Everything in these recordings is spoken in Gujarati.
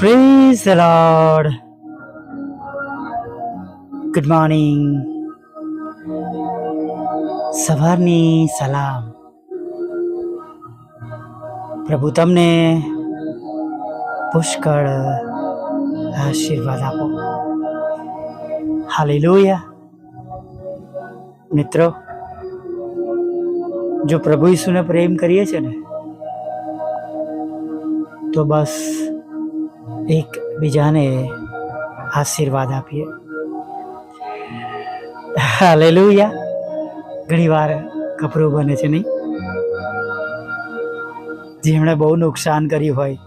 The Lord. ગુડ મોર્નિંગ સવારની સલામ. પ્રભુ, તમને પુષ્કળ આશીર્વાદ આપો. હાલેલુયા મિત્રો, જો પ્રભુ ઈસુને પ્રેમ કરીએ છે ને, તો બસ એક બીજાને આશીર્વાદ આપીએ. હાલેલુયા. ઘણી વાર કપરું બને છે નહીં? જેમણે બહુ નુકસાન કર્યું હોય.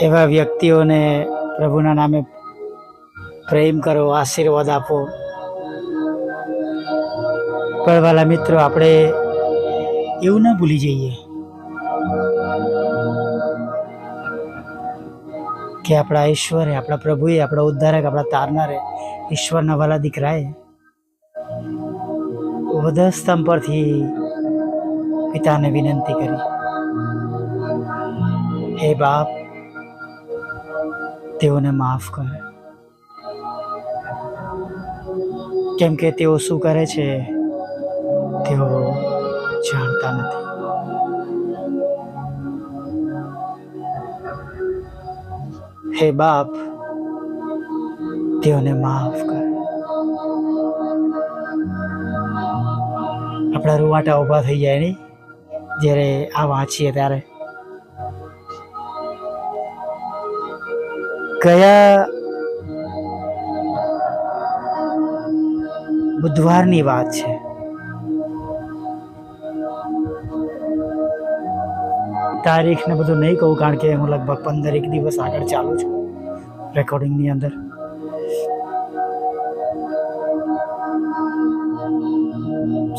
એવા વ્યક્તિઓને પ્રભુના નામે પ્રેમ કરો, આશીર્વાદ આપો. પણ મિત્રો, આપણે એવું ના ભૂલી જઈએ. કે આપણા ઈશ્વરે, આપણા પ્રભુએ, આપણા ઉદ્ધારક, આપણા તારનારે ઈશ્વરના વાલા દીકરાએ વધસ્તંભ પરથી પિતાને વિનંતી કરી. હે બાપ, તેઓને માફ કર. કેમ કે તેઓ શું કરે છે, તેઓ જાણતા નથી. હે બાપ, તેઓને માફ કર. આપણા રૂવાટા ઊભા થઈ જાય નહીં, જ્યારે આ વાંચીએ ત્યારે. ગયા બુધવારની વાત છે. તારીખ ને બધું નહીં કહું કારણ કે હું લગભગ પંદર એક દિવસ આગળ ચાલુ છું રેકોર્ડિંગની અંદર.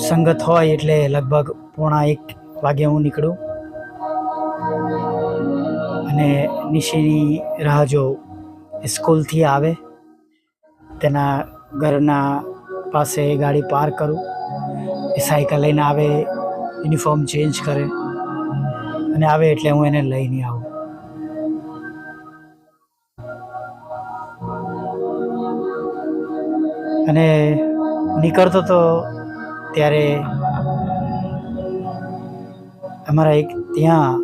સંગત હોય એટલે લગભગ પોણા એક વાગે હું નીકળું. અને નિશીની રાહ જોઉં સ્કૂલથી આવે, તેના ઘરના પાસે ગાડી પાર્ક કરું, એ સાયકલ લઈને આવે, યુનિફોર્મ ચેન્જ કરે. અને આવે એટલે હું એને લઈને આવું. અને નીકળતો તો ત્યારે અમારા એક ત્યાં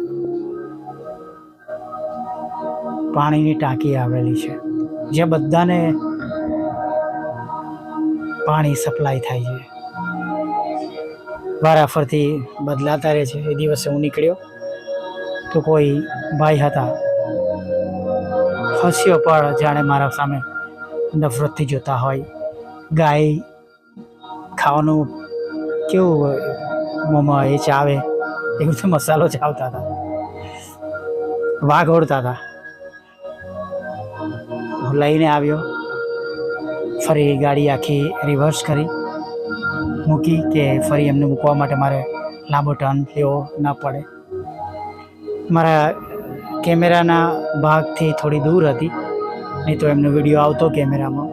પાણીની ટાંકી આવેલી છે, જ્યાં બધાને પાણી સપ્લાય થાય છે. વારાફરતી બદલાતા રહે છે. એ દિવસે હું નીકળ્યો. તો કોઈ ભાઈ હતા. હસ્યો પણ જાણે મારા સામે નફરતથી જોતા હોય. ગાય ખાવાનું કેવું મોમાં એ ચાવે એવું તો મસાલો ચાવતા હતા. વાઘ ઓળતા હતા. હું લઈને આવ્યો. ફરી ગાડી આખી રિવર્સ કરી. મૂકી કે ફરી એમને મૂકવા માટે મારે લાંબો ટર્ન લેવો ન પડે. મારા કેમેરાના ભાગથી થોડી દૂર હતી. નહીં તો એમનો વીડિયો આવતો કેમેરામાં.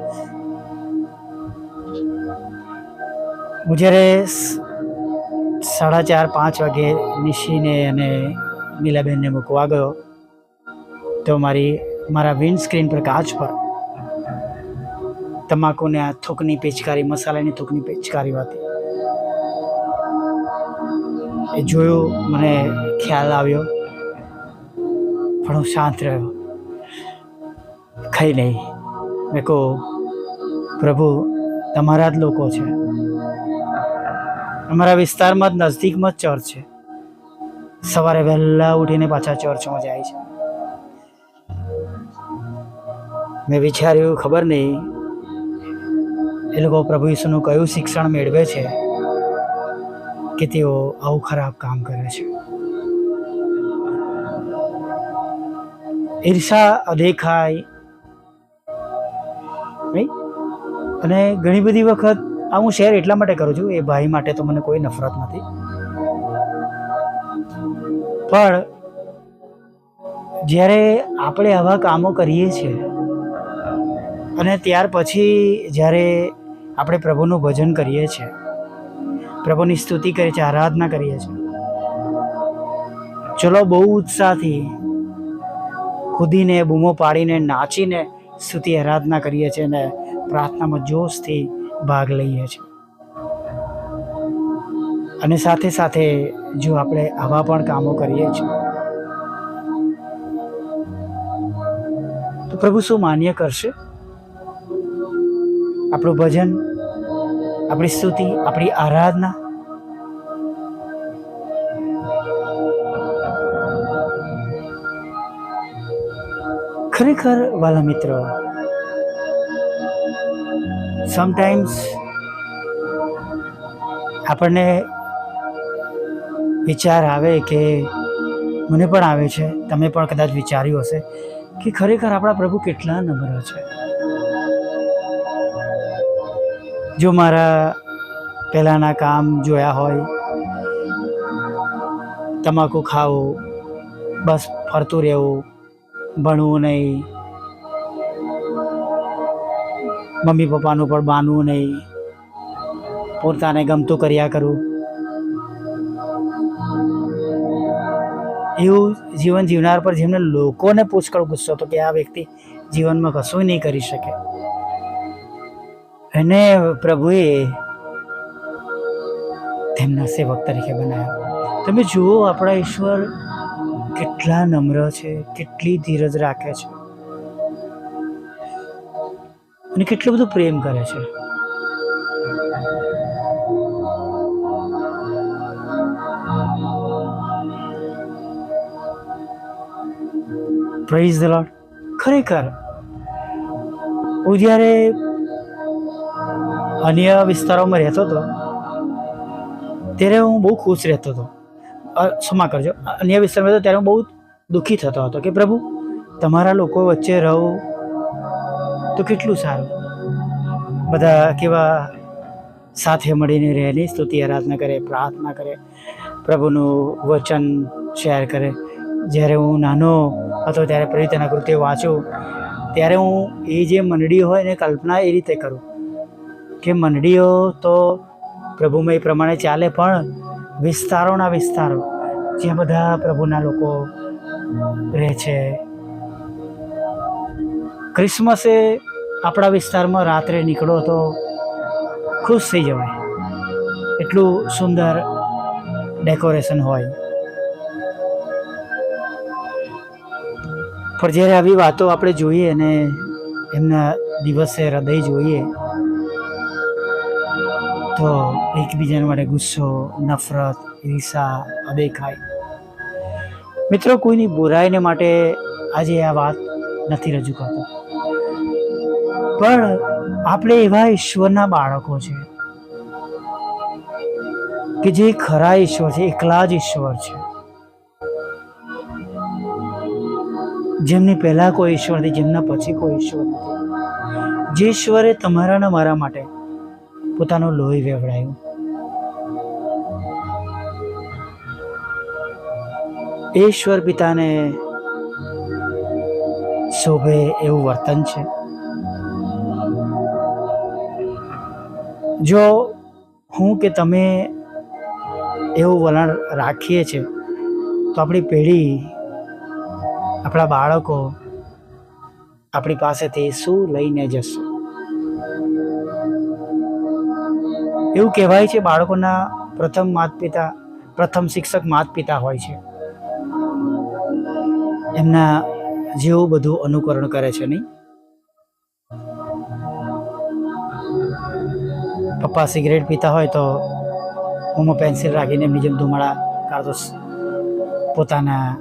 હું જ્યારે સાડા ચાર, પાંચ વાગે નિશીને અને નીલાબેનને મૂકવા ગયો, તો મારી, મારા વિન્ડ સ્ક્રીન પર કાચ પર તમાકુને આ થૂકની પિચકારી, મસાલાની થૂકની પિચકારી હતી એ જોયું, મને ખ્યાલ આવ્યો પણ હું શાંત રહ્યો. ખાઈ નહીં મેં કહું, પ્રભુ, તમારા જ લોકો છે. અમારા વિસ્તારમાં જ નજદીકમાં જ ચર્ચ છે. સવારે વહેલા ઉઠીને પાછા ચર્ચમાં જાય છે. મેં વિચાર્યું, ખબર નહીં. એ લોકો પ્રભુ ઈસુનું કયું શિક્ષણ મેળવે છે કે તેઓ આવું ખરાબ કામ કરે છે. ઈર્ષા દેખાય અને ઘણી બધી વખત આ હું શેર એટલા માટે કરું છું, એ ભાઈ માટે તો મને કોઈ નફરત નથી. પણ જ્યારે આપણે આવા કામો કરીએ છીએ, અને ત્યાર પછી જ્યારે આપણે પ્રભુનું ભજન કરીએ છીએ, પ્રભુની સ્તુતિ કરીએ છીએ, આરાધના કરીએ છીએ, ચલો બહુ ઉત્સાહથી કૂદીને બૂમો પાડીને નાચીને સ્તુતિ આરાધના કરીએ છીએ અને પ્રાર્થનામાં જોશથી ભાગ લઈએ છીએ. અને સાથે સાથે જો આપણે આવા પણ કામો કરીએ છીએ, તો પ્રભુ શું માન્ય કરશે? આપણું ભજન, આપણી સ્તુતિ, આપણી આરાધના ખરેખર વાલા મિત્રો સમટાઈમ્સ આપણને વિચાર આવે કે મને પણ આવે છે, તમે પણ કદાચ વિચાર્યું હશે કે ખરેખર આપણા પ્રભુ કેટલા નમ્ર છે. જો મારા પહેલાંના કામ જોયા હોય, તમાકુ ખાવું, બસ ફરતું રહેવું ભણવું નહીં. મમ્મી પપ્પાનું પણ બાંધવું નહીં. પોતાને ગમતું કર્યા કરવું એવું જીવન જીવનાર પર જેમને લોકોને પુષ્કળ ગુસ્સો હતો કે આ વ્યક્તિ જીવનમાં કશું નહીં કરી શકે. એને પ્રભુએ તેમના સેવક તરીકે બનાવ્યા. તમે જુઓ આપણા ઈશ્વર કેટલા નમ્ર છે, કેટલી ધીરજ રાખે છે. અને કેટલું બધું પ્રેમ કરે છે. પ્રેઝ ધ લોર્ડ ખરેખર હું જ્યારે અન્ય વિસ્તારોમાં રહેતો હતો, ત્યારે હું બહુ ખુશ રહેતો હતો. ક્ષમા કરજો. અન્ય વિસ્તારમાં હતો ત્યારે હું બહુ દુઃખી થતો હતો કે પ્રભુ, તમારા લોકો વચ્ચે રહું તો કેટલું સારું. બધા કેવા સાથે મળીને રહેની સ્તુતિ આરાધના કરે, પ્રાર્થના કરે, પ્રભુનું વચન શેર કરે. જ્યારે હું નાનો હતો, ત્યારે પ્રવૃત્તિના કૃત્ય વાંચું, ત્યારે હું એ જે મંડળીઓ હોય એને કલ્પના એ રીતે કરું કે મંડળીઓ તો પ્રભુમય પ્રમાણે ચાલે પણ વિસ્તારોના વિસ્તારો, જ્યાં બધા પ્રભુના લોકો રહે છે. ક્રિસમસે આપણા વિસ્તારમાં રાત્રે નીકળો તો ખુશ થઈ જવાય. એટલું સુંદર ડેકોરેશન હોય. પણ જ્યારે આવી વાતો આપણે જોઈએ અને એમના દિવસે હૃદય જોઈએ તો એકબીજાને માટે ગુસ્સો, નફરત, ઈર્ષા અદેખાય મિત્રો, કોઈની બુરાઈને માટે આજે આ વાત નથી રજૂ કરતો. પણ આપણે એવા ઈશ્વરના બાળકો છે કે જે ખરા ઈશ્વર છે, એકલા જ ઈશ્વર છે. જેમની પહેલા કોઈ ઈશ્વર નથી જેમના પછી કોઈ ઈશ્વર નથી. જે ઈશ્વરે તમારા મારા માટે પોતાનું લોહી વેવડાયું. ઈશ્વર પિતાને શોભે એવું વર્તન છે. જો હું કે તમે એવું વલણ રાખીએ છીએ તો આપણી પેઢી, આપણા બાળકો આપણી પાસેથી શું લઈને જશે? એવું કહેવાય છે, બાળકોના પ્રથમ માત પિતા પ્રથમ શિક્ષક માત પિતા હોય છે. એમના જેવું બધું અનુકરણ કરે છે નહીં. પપ્પા સિગરેટ પીતા હોય તો મોંમાં પેન્સિલ રાખીને એમની જેમ ધુમાડા કાઢતો સ- પોતાના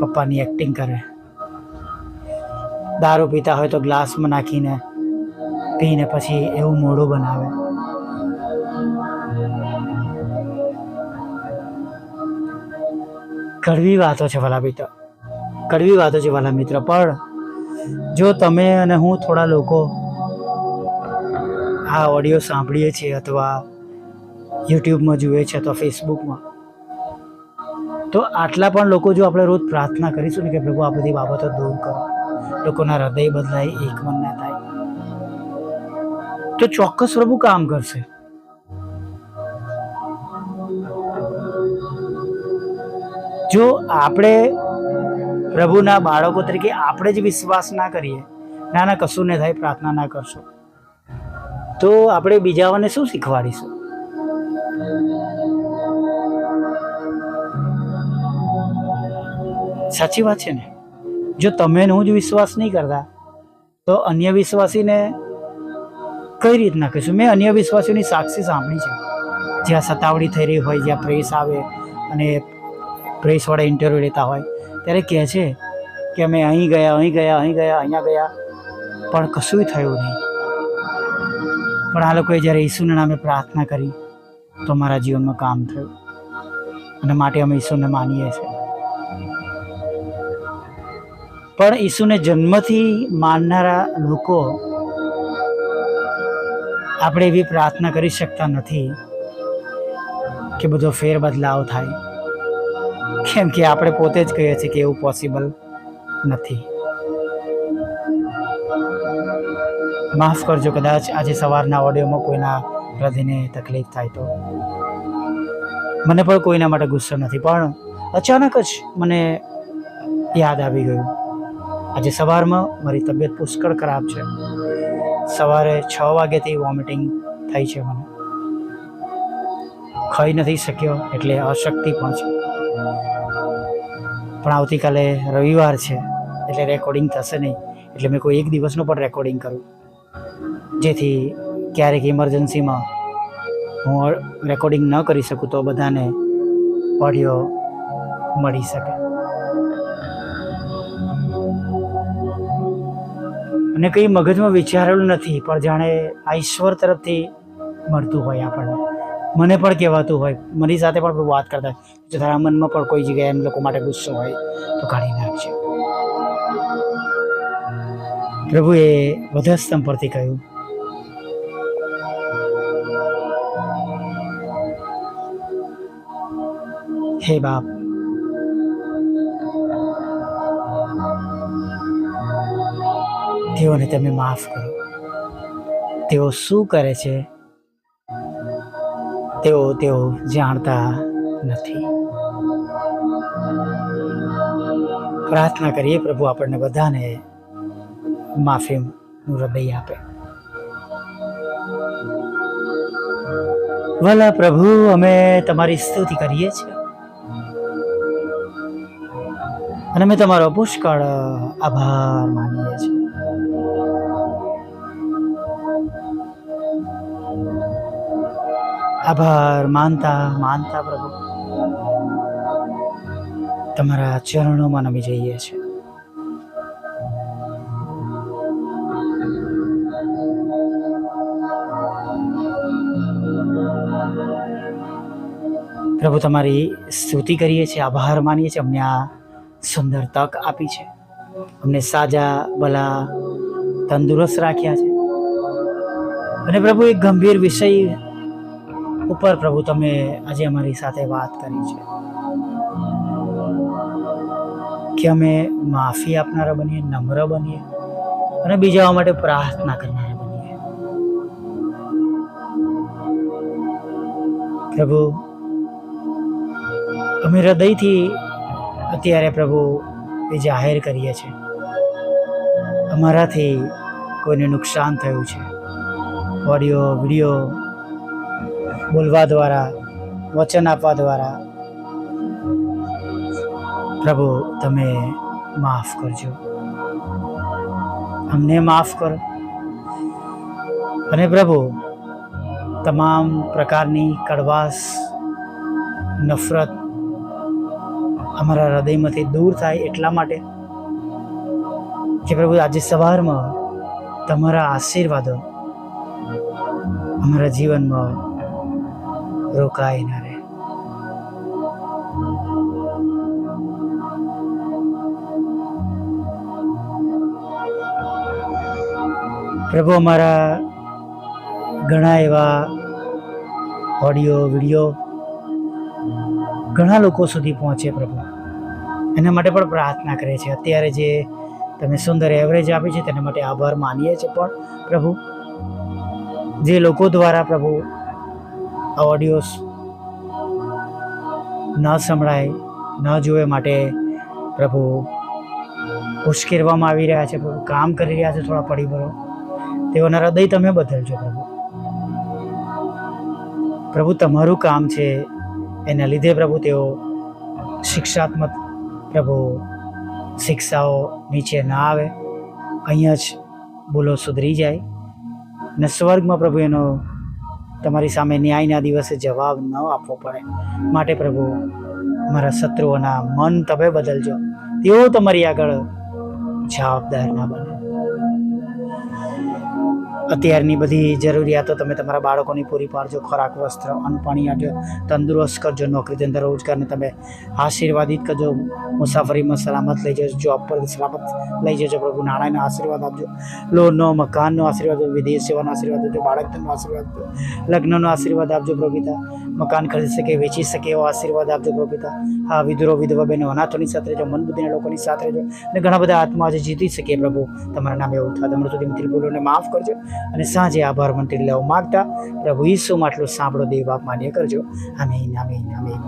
પપ્પાની એક્ટિંગ કરે. દારૂ પીતા હોય તો ગ્લાસમાં નાખીને પીને પછી એવું મોઢું બનાવે. કડવી વાતો છે ભલા મિત્ર. કડવી વાતો છે ભલા મિત્ર. પણ જો તમે અને હું થોડા લોકો આ ઓડિયો સાંભળીએ છીએ અથવા યુટ્યુબમાં જુએ છે અથવા ફેસબુકમાં, તો આટલા પણ લોકો જો આપણે રોજ પ્રાર્થના કરીશું ને કે પ્રભુ, આ બધી બાબતો દૂર કરો. લોકોના હૃદય બદલાય, એક મન ના થાય. તો ચોક્કસ પ્રભુ કામ કરશે. જો આપણે પ્રભુના બાળકો તરીકે આપણે જ વિશ્વાસ ના કરીએ, ના ના કશું ને થાય, પ્રાર્થના ના કરશો. તો આપણે બીજાઓને શું શીખવાડીશું? સાચી વાત છે ને? જો તમે હું જ વિશ્વાસ નહીં કરતા, તો અન્ય વિશ્વાસીને કઈ રીતના કહીશું? મેં અન્ય વિશ્વાસીઓની સાક્ષી સાંભળી છે. જ્યાં સતાવડી થઈ રહી હોય, જ્યાં પ્રેસ આવે અને પ્રેસવાળા ઇન્ટરવ્યૂ લેતા હોય, ત્યારે કહે છે કે અમે અહીં ગયા અહીં ગયા અહીં ગયા, અહીંયા ગયા, પણ કશું થયું નહીં. પણ આ લોકોએ જ્યારે ઈસુના નામે પ્રાર્થના કરી, તો મારા જીવનમાં કામ થયું. અને માટે અમે ઈસુને માનીએ છીએ. પણ ઈસુને જન્મથી માનનારા લોકો આપણે એવી પ્રાર્થના કરી શકતા નથી કે બધો ફેર બદલાવ થાય. કેમ કે આપણે પોતે જ કહીએ છીએ કે એવું પોસિબલ નથી. માફ કરજો કદાચ આજે સવારના ઓડિયોમાં કોઈના હૃદયને તકલીફ થાય તો. મને પણ કોઈના માટે ગુસ્સો નથી, પણ અચાનક જ મને યાદ આવી ગયું. આજે સવારમાં મારી તબિયત પુષ્કળ ખરાબ છે. સવારે છ વાગ્યાથી વોમિટિંગ થઈ છે મને. ખાઈ નથી શક્યો એટલે અશક્તિ પણ છે. પણ આવતીકાલે રવિવાર છે, એટલે રેકોર્ડિંગ થશે નહીં. એટલે મેં કોઈ એક દિવસનું પણ રેકોર્ડિંગ કરું. જેથી ક્યારેક ઇમરજન્સીમાં હું રેકોર્ડિંગ ન કરી શકું તો બધાને ઓડિયો મળી શકે. અને કંઈ મગજમાં વિચારેલું નથી, પણ જાણે આ ઈશ્વર તરફથી મળતું હોય આપણને. મને પણ કહેવાતું હોય. મારી સાથે પણ વાત કરતા હોય. જો તારા મનમાં પણ કોઈ જગ્યાએ એમ લોકો માટે ગુસ્સો હોય, તો કાઢી નાખજે. પ્રભુએ વધસ્તંભ પરથી કહ્યું, હે બાપ, તેઓને તમે માફ કરો. તેઓ શું કરે છે તેઓ તેઓ જાણતા નથી. પ્રાર્થના કરીએ પ્રભુ આપણને બધાને માફીનું હૃદય આપે. ભલા પ્રભુ, અમે તમારી સ્તુતિ કરીએ છીએ. અને અમે તમારો પુષ્કળ આભાર માનીએ છીએ. આભાર, માનતા માનતા પ્રભુ. તમારા ચરણોમાં નમી જઈએ છીએ. પ્રભુ, તમારી સ્તુતિ કરીએ છીએ, આભાર માનીએ છીએ. અમને આ સુંદર તક આપી છે. અમને સાજા ભલા તંદુરસ્ત રાખ્યા છે. અને પ્રભુ, એક ગંભીર વિષય ઉપર પ્રભુ, તમે આજે અમારી સાથે વાત કરી છે કે અમે માફી આપનારા બનીએ, નમ્ર બનીએ અને બીજાઓ માટે પ્રાર્થના કરનારા બનીએ. પ્રભુ, અમે હૃદયથી અત્યારે પ્રભુ એ જાહેર કરીએ છીએ. અમારાથી કોઈને નુકસાન થયું છે. ઓડિયો, વીડિયો બોલવા દ્વારા, વચન આપવા દ્વારા. પ્રભુ, તમે માફ કરજો. અમને માફ કરો. અને પ્રભુ, તમામ પ્રકારની કડવાશ, નફરત અમારા હૃદયમાંથી દૂર થાય એટલા માટે કે પ્રભુ, આજે સવારમાં તમારા આશીર્વાદો અમારા જીવનમાં રોકાય ન રહે. પ્રભુ, અમારા ઘણા એવા ઓડિયો, વીડિયો ઘણા લોકો સુધી પહોંચે પ્રભુ. એના માટે પણ પ્રાર્થના કરે છે. અત્યારે જે તમે સુંદર એવરેજ આપી છે, તેના માટે આભાર માનીએ છીએ પણ પ્રભુ, જે લોકો દ્વારા પ્રભુ આ ઓડિયોસ ન સંભળાય, ન જોવે માટે પ્રભુ ઉશ્કેરવામાં આવી રહ્યા છે, પ્રભુ કામ કરી રહ્યા છે થોડા પરિબળો તેઓના હૃદય તમે બદલજો પ્રભુ. પ્રભુ તમારું કામ છે, એના લીધે પ્રભુ તેઓ શિક્ષાત્મક પ્રભુ શિક્ષાઓ નીચે ના આવે, અહીંયા જ ભૂલો સુધરી જાય. ને સ્વર્ગમાં પ્રભુ એનો તમારી સામે ન્યાયના દિવસે જવાબ ન આપવો પડે. માટે પ્રભુ, મારા શત્રુઓના મન તમે બદલજો. તેઓ તમારી આગળ જવાબદાર ના બને. અત્યારની બધી જરૂરિયાતો તમે તમારા બાળકોની પૂરી પાડજો, ખોરાક, વસ્ત્ર, અન્ન, પાણી આપજો, તંદુરસ્ત કરજો, નોકરી ધંધા રોજગારને તમે આશીર્વાદિત કરજો, મુસાફરીમાં સલામત લઈ જજો જોબ પર સલામત લઈ જજો, પ્રભુ નાણાંનો આશીર્વાદ આપજો લોનનો મકાનનો આશીર્વાદ વિદેશ સેવાનો આશીર્વાદ આપજો, બાળકનો આશીર્વાદ આપજો, લગ્નનો આશીર્વાદ આપજો પ્રભુપિતા મકાન ખરીદી શકે, વેચી શકે એવો આશીર્વાદ આપજો પ્રભુપિતા હા, વિધુરો, વિધવા બહેનો, અનાથોની સાથે રહેજો મન બુદ્ધિના લોકોની સાથે રહેજો અને ઘણા બધા આત્મા આજે જીતી શકે પ્રભુ. તમારા નામે એવું થાય. તમારું સુધી મિત્ર ભૂલોને માફ કરજો. અને સાંજે આભાર મંત્રી લેવા માગતા. પ્રભુ ઈસુમાં આટલું સાંભળો, દેવ બાપ માન્ય કરજો. આમીન આમીન આમીન.